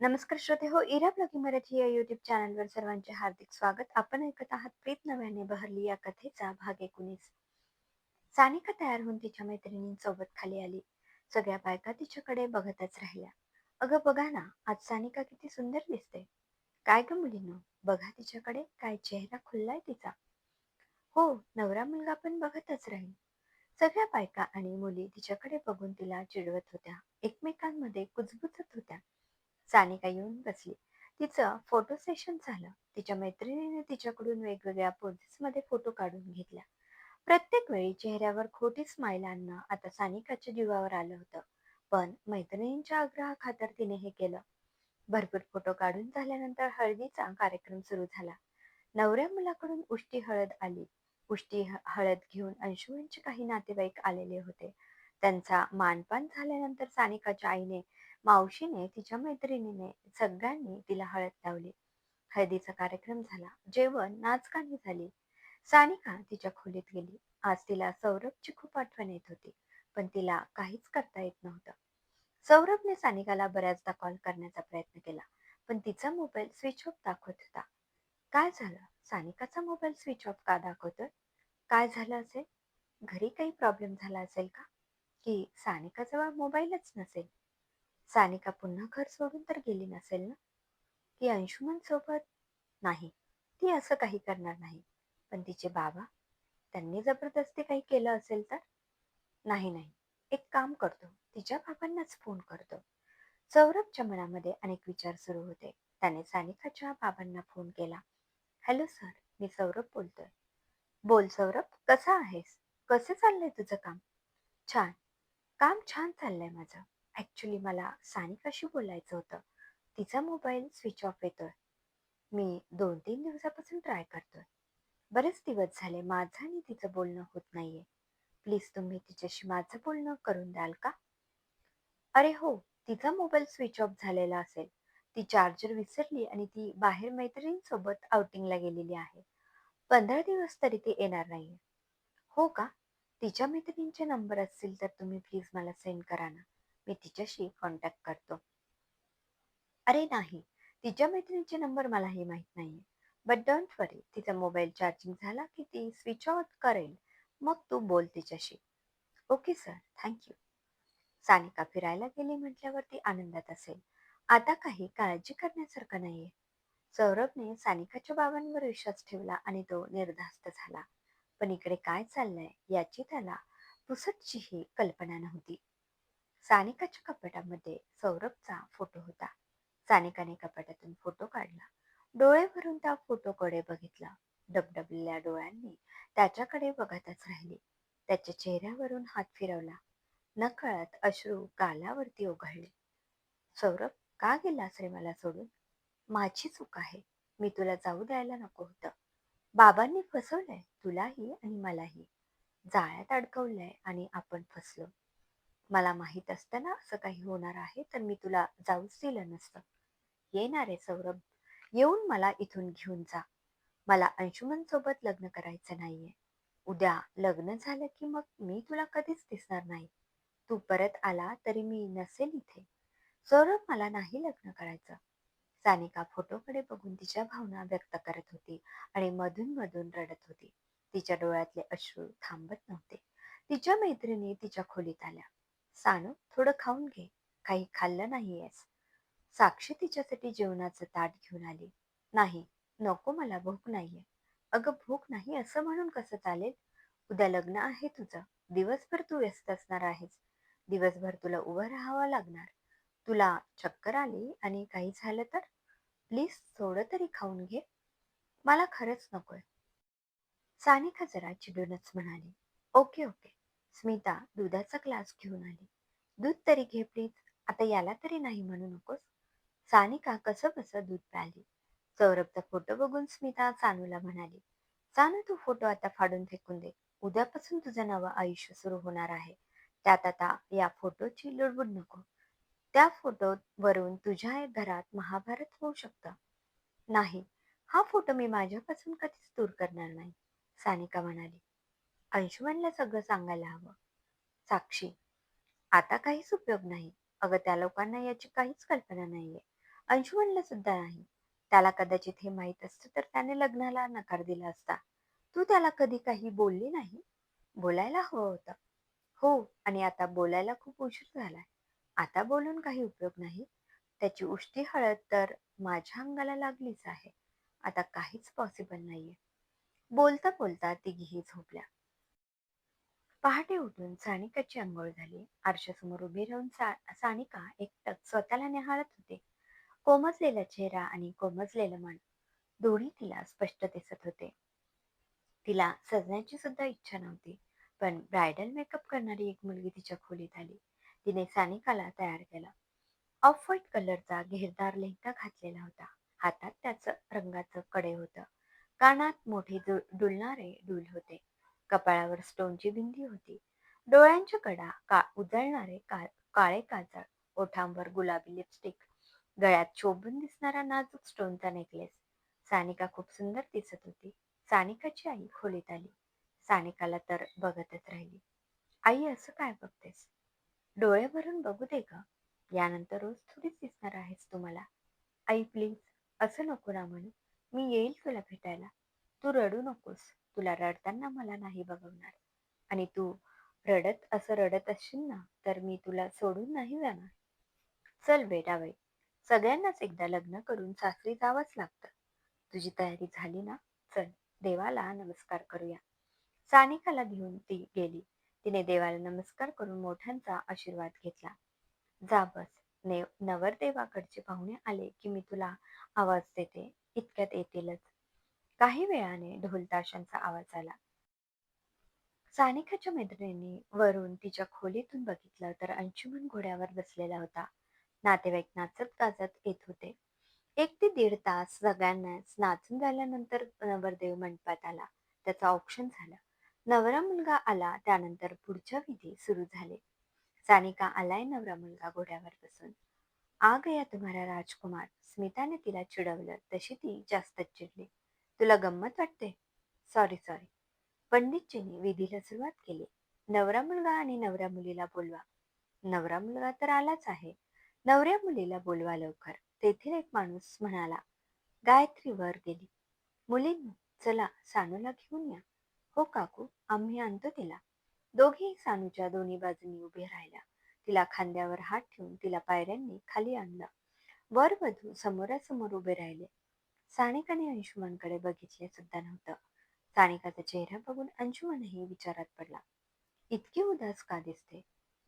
नमस्कार श्रोते हो इरा ब्लॉगिंग मराठी या युट्यूब चॅनलवर सर्वांचे हार्दिक स्वागत. आपण ऐकत आहात प्रीत नव्याने बहरली या कथेचा भाग एकोणीस. सानिका तयार होऊन तिच्या मैत्रिणींसोबत खाली आली. सगळ्या बायका तिच्याकडे बघतच राहिल्या. अगं बघा ना आज सानिका किती सुंदर दिसते. काय ग मुलीनो? बघा तिच्याकडे काय चेहरा खुललाय तिचा. हो नवरा मुलगा पण बघतच राहील. सगळ्या बायका आणि मुली तिच्याकडे बघून तिला चिडवत होत्या. एकमेकांमध्ये कुजबुजत होत्या. सानिका येऊन बसली. तिचं फोटो सेशन झालं. तिच्या मैत्रिणीने तिच्याकडून वेगवेगळ्या मध्ये फोटो काढून घेतल्या प्रत्येक वेळी चेहऱ्यावर खोटी स्माईल आणणं आता सानिकाच्या जीवावर आलं होतं. पण मैत्रिणींच्या आग्रहाखातर तिने हे केलं. भरपूर फोटो काढून झाल्यानंतर हळदीचा कार्यक्रम सुरू झाला. नवऱ्या मुलाकडून उष्टी हळद आली. उष्टी हळद घेऊन अंशुवंचे काही नातेवाईक आलेले होते. त्यांचा मानपान झाल्यानंतर सानिकाच्या आईने मावशीने तिच्या मैत्रिणीने सगळ्यांनी तिला हळद लावली. हळदीचा कार्यक्रम झाला. जेवण नाचगाणी झाली. सानिका तिच्या खोलीत गेली. आज तिला सौरभची खूप आठवण येत होती पण तिला काहीच करता येत नव्हतं. सौरभने सानिकाला बऱ्याचदा कॉल करण्याचा प्रयत्न केला पण तिचा मोबाईल स्विच ऑफ दाखवत होता. काय झालं? सानिकाचा मोबाईल स्विच ऑफ का दाखवतोय? काय झालं असेल? घरी काही प्रॉब्लेम झाला असेल का? की सानिकाजवळ मोबाईलच नसेल? सानिका पुन्हा घर सोडून तर गेली नसेल ना? ती अंशुमन सोबत नाही ती असं काही करणार नाही. पण तिचे बाबा? त्यांनी जबरदस्ती काही केलं असेल तर? नाही नाही. एक काम करतो. तिच्या बाबांनाच फोन करतो. सौरभच्या मनामध्ये अनेक विचार सुरू होते. त्याने सानिकाच्या बाबांना फोन केला. Hello sir. मी सौरभ बोलतोय. बोल सौरभ. कसा आहेस? कसे चाललंय तुझं काम? छान. काम छान चाललंय माझं. ॲक्च्युली मला सानिकाशी बोलायचं होतं. तिचा मोबाईल स्विच ऑफ येतोय. मी दोन तीन दिवसापासून ट्राय करतोय. बरेच दिवस झाले माझं आणि तिचं बोलणं होत नाहीये. प्लीज तुम्ही तिच्याशी माझं बोलणं करून द्याल का? अरे हो तिचा मोबाईल स्विच ऑफ झालेला असेल. ती चार्जर विसरली आणि ती बाहेर मैत्रिणींसोबत आउटिंगला गेलेली आहे. पंधरा दिवस तरी ती येणार नाहीये. हो का? तिच्या मैत्रिणींचे नंबर असतील तर तुम्ही प्लीज मला सेंड करा ना. मी तिच्याशी कॉन्टॅक्ट करतो. अरे नाही तिच्या मैत्रिणीचे नंबर मलाही माहीत नाहीये. बट डोंट वरी तिचा मोबाईल चार्जिंग झाला की ती स्विच ऑफ करेल. मग तू बोल तिच्याशी. ओके सर थँक्यू सानिका फिरायला गेली म्हटल्यावर ती आनंदात असेल. आता काही काळजी करण्यासारखं नाहीये. सौरभने सानिकाच्या बाबांवर विश्वास ठेवला आणि तो निर्धास्त झाला. पण इकडे काय चाललंय याची त्याला पुसटचीही कल्पना नव्हती. सानिकाच्या कपाटामध्ये सौरभचा फोटो होता. सानिकाने कपाटातून फोटो काढला. डोळे भरून त्या फोटोकडे बघितला. डबडबलेल्या डोळ्यांनी त्याच्याकडे बघतच राहिली. त्याच्या चेहऱ्यावरून हात फिरवला. नकळत अश्रू गालावरती ओघळले. सौरभ का गेलास रे मला सोडून? माझी चूक आहे. मी तुला जाऊ द्यायला नको होतं. बाबांनी फसवलंय तुलाही आणि मलाही. जाळ्यात अडकवलंय आणि आपण फसलो. मला माहीत असतं ना असं काही होणार आहे तर मी तुला जाऊच दिलं नसतं येणार आहे सौरभ येऊन मला इथून घेऊन जा. मला अंशुमन सोबत लग्न करायचं नाहीये. उद्या लग्न झालं की मग मी तुला कधीच दिसणार नाही. तू परत आला तरी मी नसेल इथे. सौरभ मला नाही लग्न करायचं. सानिका फोटोकडे बघून तिच्या भावना व्यक्त करत होती आणि मधून मधून रडत होती. तिच्या डोळ्यातले अश्रू थांबत नव्हते. तिच्या मैत्रिणी तिच्या खोलीत आल्या. सानू थोडं खाऊन घे. काही खाल्लं नाहीयेस. साक्षी तिच्यासाठी जेवणाचं ताट घेऊन आली. नाही नको मला भूक नाहीये. अगं भूक नाही असं म्हणून कसं चालेल? उद्या लग्न आहे तुझं. दिवसभर तू व्यस्त असणार आहेस. दिवसभर तुला उभं राहावं लागणार. तुला चक्कर आली आणि काही झालं तर? प्लीज थोडं तरी खाऊन घे. मला खरंच नकोय. सानिका जरा चिडूनच म्हणाली. Okay okay. स्मिता दुधाचा ग्लास घेऊन आली. दूध तरी घे प्लीज आता याला तरी नाही म्हणू नकोस. सानिका कसं कसं दूध प्याली. सौरभचा फोटो बघून स्मिता सानूला म्हणाली सानू तू फोटो आता फाडून फेकून दे. उद्यापासून तुझं नवं आयुष्य सुरू होणार आहे. त्यात आता या फोटोची लुडबुड नको. त्या फोटो वरून तुझ्या घरात महाभारत होऊ शकतं. नाही हा फोटो मी माझ्यापासून कधीच दूर करणार नाही सानिका म्हणाली. अंशुमनला सगळं सांगायला हवं. साक्षी आता काहीच उपयोग नाही. अगं त्या लोकांना याची काहीच कल्पना नाहीये. अंशुमनला सुद्धा नाही. त्याला कदाचित हे माहीत असतं तर त्याने लग्नाला नकार दिला असता. तू त्याला कधी काही बोलली नाही? बोलायला हवं होतं. हो आणि आता बोलायला खूप उशीर झालाय. आता बोलून काही उपयोग नाही. त्याची उष्टी हळद तर माझ्या अंगाला लागलीच आहे. आता काहीच पॉसिबल नाहीये. बोलता बोलता तिघीही झोपल्या. पहाटे उठून सानिकाची आंघोळ झाली. आरशासमोर उभी राहून सा सानिका एकटक स्वतःला निहाळत होते. कोमजलेला चेहरा आणि कोमजलेलं मन दोन्ही तिला स्पष्ट दिसत होते. तिला सजण्याची सुद्धा इच्छा नव्हती पण ब्रायडल मेकअप करणारी एक मुलगी तिच्या खोलीत आली. तिने सानिकाला तयार केला. ऑफ व्हाईट कलरचा घेरदार लेहंगा घातलेला होता. हातात त्याचं रंगाचं कडे होतं. कानात मोठे डुलणारे डुल होते. कपाळावर स्टोनची बिंदी होती. डोळ्यांच्या कडा का उजळणारे का काळे काजळ ओठांवर गुलाबी लिपस्टिक गळ्यात शोभून दिसणारा नाजूक स्टोनचा नेकलेस सानिका खूप सुंदर दिसत होती. सानिकाची आई खोलीत आली. सानिकाला तर बघतच राहिली. आई असं काय बघतेस? डोळे भरून बघू दे ग. यानंतर रोज थोडीच दिसणार आहेस तुम्हाला. आई प्लीज असं नको ना म्हणू. मी येईल तुला भेटायला. तू रडू नकोस. तुला रडताना मला नाही बघवणार. आणि तू रडत असं रडत असशील ना तर मी तुला सोडून नाही जाणार. चल बेटा बाई सगळ्यांनाच एकदा लग्न करून सासरी जावंच लागतं. तुझी तयारी झाली ना? चल देवाला नमस्कार करूया. सानिकाला घेऊन ती गेली. तिने देवाला नमस्कार करून मोठ्यांचा आशीर्वाद घेतला. जा बस ने नवरदेवाकडचे पाहुणे आले की मी तुला आवाज देते. इतक्यात येतीलच. काही वेळाने ढोलताशांचा आवाज आला. सानिकाच्या मैत्रिणींनी वरून तिच्या खोलीतून बघितलं तर अंशुमन घोड्यावर बसलेला होता. नातेवाईक नाचत गाजत येत होते. एक ते दीड तास सगळ्यांनाच नाचून झाल्यानंतर नवरदेव मंडपात आला. त्याचं औक्षण झालं. नवरा मुलगा आला त्यानंतर पुढच्या विधी सुरू झाले. सानिका आलाय नवरा मुलगा घोड्यावर बसून. आ गया तुम्हाला राजकुमार. स्मिताने तिला चिडवलं. तशी ती जास्तच चिडली. तुला गंमत वाटते? सॉरी सॉरी पंडितजींनी विधीला सुरुवात केली. नवरा मुलगा आणि नवऱ्या मुलीला बोलवा. नवरा मुलगा तर आलाच आहे. नवऱ्या मुलीला बोलवा लवकर. तेथील एक माणूस म्हणाला गायत्री वर गेली. मुलींनी चला सानूला घेऊन या. हो काकू आम्ही आणतो तिला. दोघेही सानूच्या दोन्ही बाजूनी उभे राहिल्या. तिला खांद्यावर हात ठेवून तिला पायऱ्यांनी खाली आणलं. वर वधू समोरासमोर उभे राहिले. सानिकाने अंशुमनकडे बघितले सुद्धा नव्हतं. सानिकाचा चेहरा बघून अंशुमनही विचारात पडला. इतकी उदास का दिसते?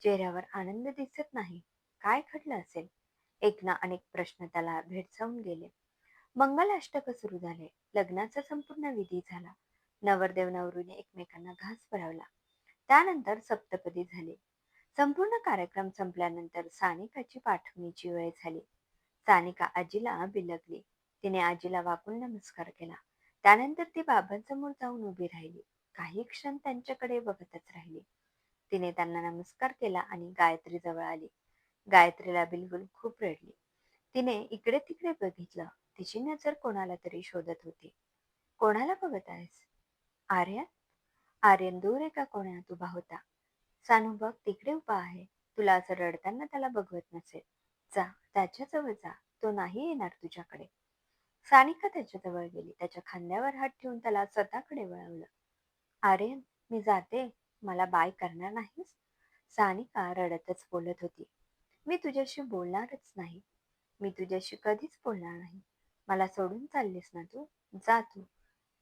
चेहऱ्यावर आनंद दिसत नाही. काय घडलं असेल? एक ना अनेक प्रश्न त्याला भेडसावून गेले. मंगलाष्टक सुरू झाले. लग्नाचा संपूर्ण विधी झाला. नवरदेव नवरीने एकमेकांना घास भरवला. त्यानंतर सप्तपदी झाली. संपूर्ण कार्यक्रम संपल्यानंतर सानिकाची पाठवणीची वेळ झाली. सानिका आजीला बिलगली. तिने आजीला वाकून नमस्कार केला. त्यानंतर ती बाबांसमोर जाऊन उभी राहिली. काही क्षण त्यांच्याकडे बघतच राहिली. तिने त्यांना नमस्कार केला आणि गायत्री जवळ आली. गायत्रीला बिलकुल खूप रडली. तिने इकडे तिकडे बघितलं. तिची नजर कोणाला तरी शोधत होती. कोणाला बघत आहेस? आर्यन. आर्यन दूर एका कोण्यात उभा होता? सानू बघ तिकडे उभा आहे. तुला असं रडताना त्याला बघवत नसेल. जा त्याच्याजवळ जा. तो नाही येणार तुझ्याकडे. सानिका त्याच्याजवळ गेली. त्याच्या खांद्यावर हात ठेवून त्याला स्वतःकडे वळवलं. आर्यन मी जाते. मला बाय करणार नाहीस? सानिका रडतच बोलत होती. मी तुझ्याशी बोलणारच नाही. मी तुझ्याशी कधीच बोलणार नाही. मला सोडून चाललीस ना तू? जा तू.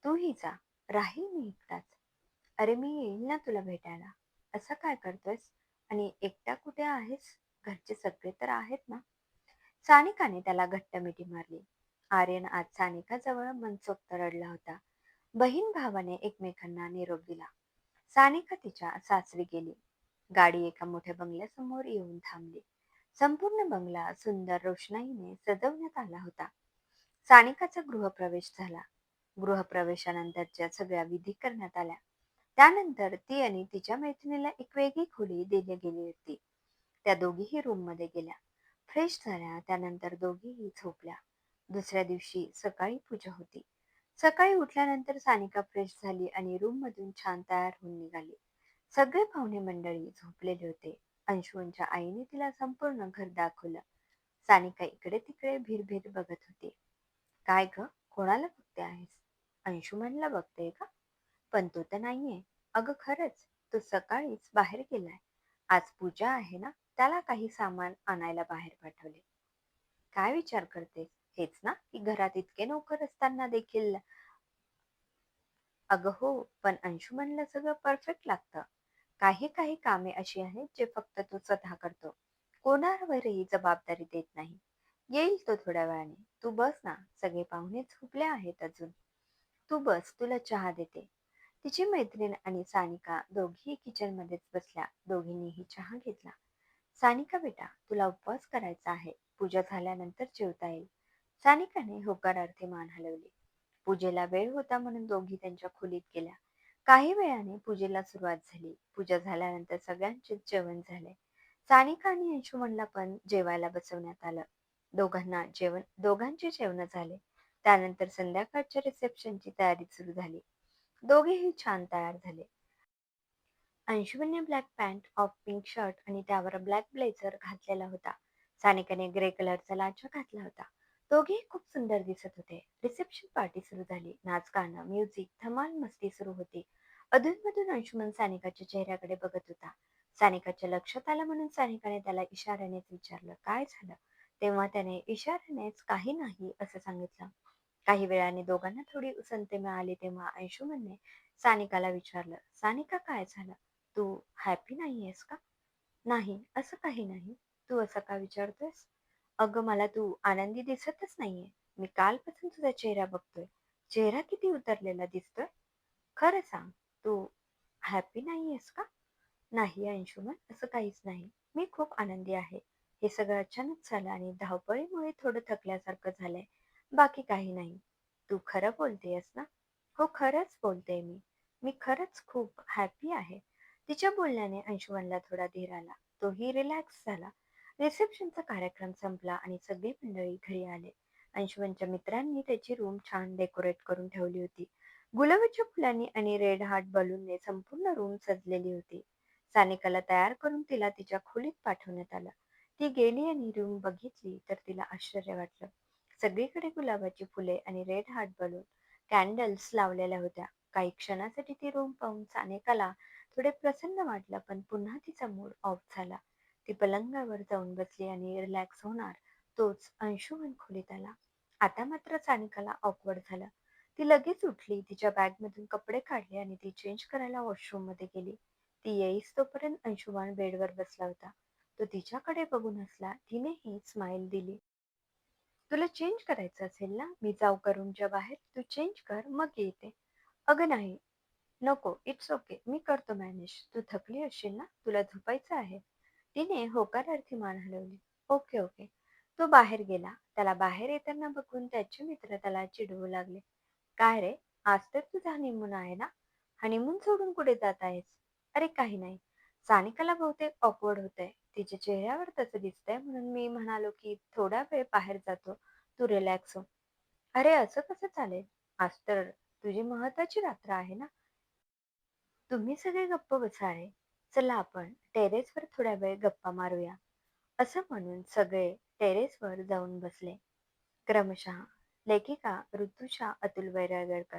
तूही जा. राहील मी एकटाच. अरे मी येईल ना तुला भेटायला. असं काय करतोयस? आणि एकटा कुठे आहेस? घरचे सगळे तर आहेत ना? सानिकाने त्याला घट्ट मिठी मारली. आर्यन आज सानिकाजवळ मनसोक्त रडला होता. बहीण भावाने एकमेकांना निरोप दिला. सानिका तिच्या सासरी गेली. गाडी एका मोठ्या बंगल्यासमोर येऊन थांबली. संपूर्ण बंगला सुंदर रोषणाईने सजवण्यात आला होता. सानिकाचा गृहप्रवेश झाला. गृहप्रवेशानंतरच्या सगळ्या विधी करण्यात आल्या. त्यानंतर ती आणि तिच्या मैत्रिणीला एक वेगळी खोली दिली गेली होती. त्या दोघीही रूममध्ये गेल्या. फ्रेश झाल्या त्यानंतर दोघीही झोपल्या. दुसऱ्या दिवशी सकाळी पूजा होती. सकाळी उठल्यानंतर सानिका फ्रेश झाली आणि रूम मधून छान तयार होऊन निघाली. सगळे पाहुणे मंडळी झोपलेले होते. अंशुवनच्या आईने तिला संपूर्ण घर दाखवलं. सानिका इकडे तिकडे भिरभिर बघत होती. काय ग? कोणाला बघते आहेस? अंशुमनला बघते का? पण तो तर नाहीये. अगं खरंच तो सकाळीच बाहेर गेलाय. आज पूजा आहे ना त्याला काही सामान आणायला बाहेर पाठवले. काय विचार करतेस? हेच ना की घरात इतके नोकर असताना देखील. अगं हो पण अंशुमनला सगळं परफेक्ट लागतं. काही काही कामे अशी आहेत जे फक्त तो स्वतः करतो. कोणावरही जबाबदारी देत नाही. येईल तो थोड्या वेळाने. तू बस ना सगळे पाहुणे झोपले आहेत अजून. तू बस तुला चहा देते. तिची मैत्रीण आणि सानिका दोघी किचन मध्येच बसल्या. दोघींनीही चहा घेतला. सानिका बेटा तुला उपवास करायचा आहे. पूजा झाल्यानंतर जेवता येईल. सानिकाने होकारार्थी मान हलवली. पूजेला वेळ होता म्हणून दोघी त्यांच्या खोलीत गेल्या. काही वेळाने पूजेला सुरुवात झाली. पूजा झाल्यानंतर सगळ्यांचे जेवण झाले. सानिका आणि अंशुमनला पण जेवायला बसवण्यात आलं. दोघांना जेवण दोघांचे जेवण झाले. त्यानंतर संध्याकाळच्या रिसेप्शनची तयारी सुरू झाली. दोघेही छान तयार झाले. अंशुमनने black pant of pink shirt आणि त्यावर ब्लॅक ब्लेझर घातलेला होता. सानिकाने ग्रे कलरचा लाचा घातला होता. दोघेही खूप सुंदर दिसत होते. रिसेप्शन पार्टी सुरू झाली. नाच गाणं म्युझिक धमाल मस्ती सुरू होती. अधूनमधून अंशुमन सानिकाच्या चेहऱ्याकडे बघत होता. सानिकाच्या लक्षात आलं म्हणून सानिकाने त्याला इशाऱ्यानेच विचारलं काय झालं? तेव्हा त्याने इशाऱ्यानेच काही नाही असं सांगितलं. काही वेळाने दोघांना थोडी उसंते मिळाली तेव्हा अंशुमनने सानिकाला विचारलं सानिका काय झालं? तू हॅपी नाहीयेस का? नाही असं काही नाही. तू असं का विचारतोयस? अगं मला तू आनंदी दिसतच नाहीये. मी कालपासून तुझा चेहरा बघतोय. चेहरा किती उतरलेला दिसतोय? खरं सांग तू हॅपी नाहीयेस का? नाही अंशुमन असं काहीच नाही. मी खूप आनंदी आहे. हे सगळं अचानक झालं आणि धावपळीमुळे थोडं थकल्यासारखं झालंय. बाकी काही नाही. तू खरं बोलतेयस ना? हो खरंच बोलते मी. मी खरंच खूप हॅपी आहे. तिच्या बोलण्याने अंशुमनला थोडा धीर आला. तोही रिलॅक्स झाला. रिसेप्शनचा कार्यक्रम संपला आणि सगळी मंडळी घरी आले. अंशुमनच्या मित्रांनी त्याची रूम छान डेकोरेट करून ठेवली होती. गुलाबाच्या फुलांनी आणि रेड हार्ट बलूनने संपूर्ण रूम सजलेली होती. सानिकाला तयार करून तिला तिच्या खोलीत पाठवण्यात आलं. ती गेली आणि रूम बघितली तर तिला आश्चर्य वाटलं. सगळीकडे गुलाबाची फुले आणि रेड हार्ट बलून कॅन्डल्स लावलेल्या होत्या. काही क्षणासाठी ती रूम पाहून सानेकाला थोडे प्रसन्न वाटलं पण पुन्हा तिचा मूड ऑफ झाला. ती पलंगावर जाऊन बसली आणि रिलॅक्स होणार तोच अंशुमन खोलीत आला आता मात्र सानिकाला ऑकवर्ड झालं. ती लगेच उठली तिच्या बॅगमधून कपडे काढले आणि ती चेंज करायला वॉशरूममध्ये गेली. ती येईस तोपर्यंत अंशुमान बेडवर बसला होता. तो तिच्याकडे बघून हसला तिनेही स्माइल दिली. तुला चेंज करायचं असेल ना? मी जाऊ करूनच्या बाहेर तू चेंज कर मग येते. अगं नाही नको इट्स ओके मी करतो मॅनेज तू थकली असेल ना? तुला झोपायचं आहे. तिने होकारार्थी मान हलवली. Okay okay. तो बाहेर गेला. त्याला बाहेर येताना बघून त्याचे मित्र त्याला चिडवू लागले. काय रे? आज तर तुझा हनीमून आहे ना? हनीमून सोडून कुठे जात आहेस? अरे काही नाही. सानिकाला बहुतेक ऑकवर्ड होतंय. तिच्या चेहऱ्यावर तसं दिसतंय म्हणून मी म्हणालो की थोडा वेळ बाहेर जातो. तू रिलॅक्स हो. अरे असं कसं चालेल? आज तर तुझी महत्वाची रात्र आहे ना? तुम्ही सगळे गप्प बसा आहे चला आपण टेरेसवर थोड्या वेळ गप्पा मारूया. असं म्हणून सगळे टेरेसवर जाऊन बसले. क्रमशः लेखिका ऋतुषा अतुल वैरागडकर